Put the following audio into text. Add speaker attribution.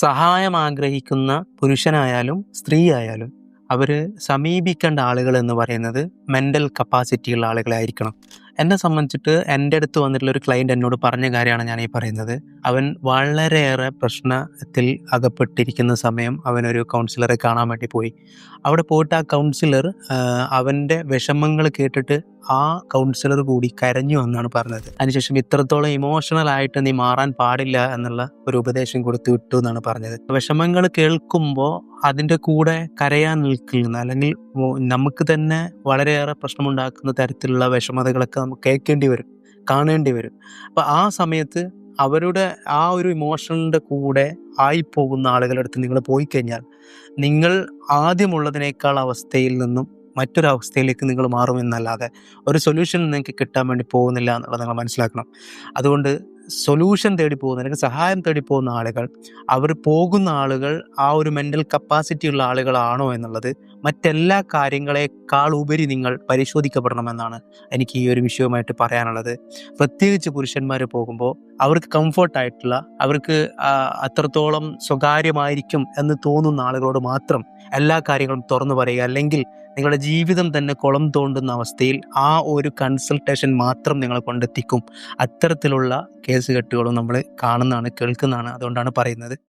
Speaker 1: സഹായം ആഗ്രഹിക്കുന്ന പുരുഷനായാലും സ്ത്രീ ആയാലും അവർ സമീപിക്കേണ്ട ആളുകൾ എന്ന് പറയുന്നത് മെന്റൽ കപ്പാസിറ്റിയുള്ള ആളുകളായിരിക്കണം. എന്നെ സംബന്ധിച്ചിട്ട് എന്റെ അടുത്ത് വന്നിട്ടുള്ള ഒരു ക്ലയന്റ് എന്നോട് പറഞ്ഞ കാര്യമാണ് ഞാൻ ഈ പറയുന്നത്. അവൻ വളരെയേറെ പ്രശ്നത്തിൽ അകപ്പെട്ടിരിക്കുന്ന സമയം അവനൊരു കൗൺസിലറെ കാണാൻ വേണ്ടി പോയി. അവിടെ പോയിട്ട് ആ കൗൺസിലർ അവന്റെ വിഷമങ്ങൾ കേട്ടിട്ട് ആ കൗൺസിലർ കൂടി കരഞ്ഞു എന്നാണ് പറഞ്ഞത്. അതിനുശേഷം ഇത്രത്തോളം ഇമോഷണൽ ആയിട്ട് നീ മാറാൻ പാടില്ല എന്നുള്ള ഒരു ഉപദേശം കൊടുത്തു വിട്ടു എന്നാണ് പറഞ്ഞത്. വിഷമങ്ങൾ കേൾക്കുമ്പോൾ അതിന്റെ കൂടെ കരയാൻ നിൽക്കുന്ന അല്ലെങ്കിൽ നമുക്ക് തന്നെ വളരെയേറെ പ്രശ്നമുണ്ടാക്കുന്ന തരത്തിലുള്ള വിഷമതകളൊക്കെ നമുക്ക് കേൾക്കേണ്ടി വരും കാണേണ്ടി വരും. അപ്പോൾ ആ സമയത്ത് അവരുടെ ആ ഒരു ഇമോഷണലിന്റെ കൂടെ ആയിപ്പോകുന്ന ആളുകളുടെ അടുത്ത് നിങ്ങൾ പോയി കഴിഞ്ഞാൽ നിങ്ങൾ ആദ്യമുള്ളതിനേക്കാൾ അവസ്ഥയിൽ നിന്നും മറ്റൊരു അവസ്ഥയിലേക്ക് നിങ്ങൾ മാറുമെന്നല്ലാതെ ഒരു സൊല്യൂഷൻ നിങ്ങൾക്ക് കിട്ടാൻ വേണ്ടി പോകുന്നില്ല എന്നുള്ളത് നിങ്ങൾ മനസ്സിലാക്കണം. അതുകൊണ്ട് സൊല്യൂഷൻ തേടി പോകുന്ന അല്ലെങ്കിൽ സഹായം തേടി പോകുന്ന ആളുകൾ അവർ പോകുന്ന ആളുകൾ ആ ഒരു മെന്റൽ കപ്പാസിറ്റി ഉള്ള ആളുകളാണോ എന്നുള്ളത് മറ്റെല്ലാ കാര്യങ്ങളെക്കാൾ ഉപരി നിങ്ങൾ പരിശോധിക്കപ്പെടണമെന്നാണ് എനിക്ക് ഈ ഒരു വിഷയവുമായിട്ട് പറയാനുള്ളത്. പ്രത്യേകിച്ച് പുരുഷന്മാർ പോകുമ്പോൾ അവർക്ക് കംഫർട്ടായിട്ടുള്ള അവർക്ക് അത്രത്തോളം സ്വകാര്യമായിരിക്കും എന്ന് തോന്നുന്ന ആളുകളോട് മാത്രം എല്ലാ കാര്യങ്ങളും തുറന്നു പറയുക. അല്ലെങ്കിൽ നിങ്ങളുടെ ജീവിതം തന്നെ കുളം തോണ്ടുന്ന അവസ്ഥയിൽ ആ ഒരു കൺസൾട്ടേഷൻ മാത്രം നിങ്ങളെ കൊണ്ടെത്തിക്കും. അത്തരത്തിലുള്ള കേസ് കെട്ടുകളും നമ്മൾ കാണുന്നതാണ് കേൾക്കുന്നതാണ് അതുകൊണ്ടാണ് പറയുന്നത്.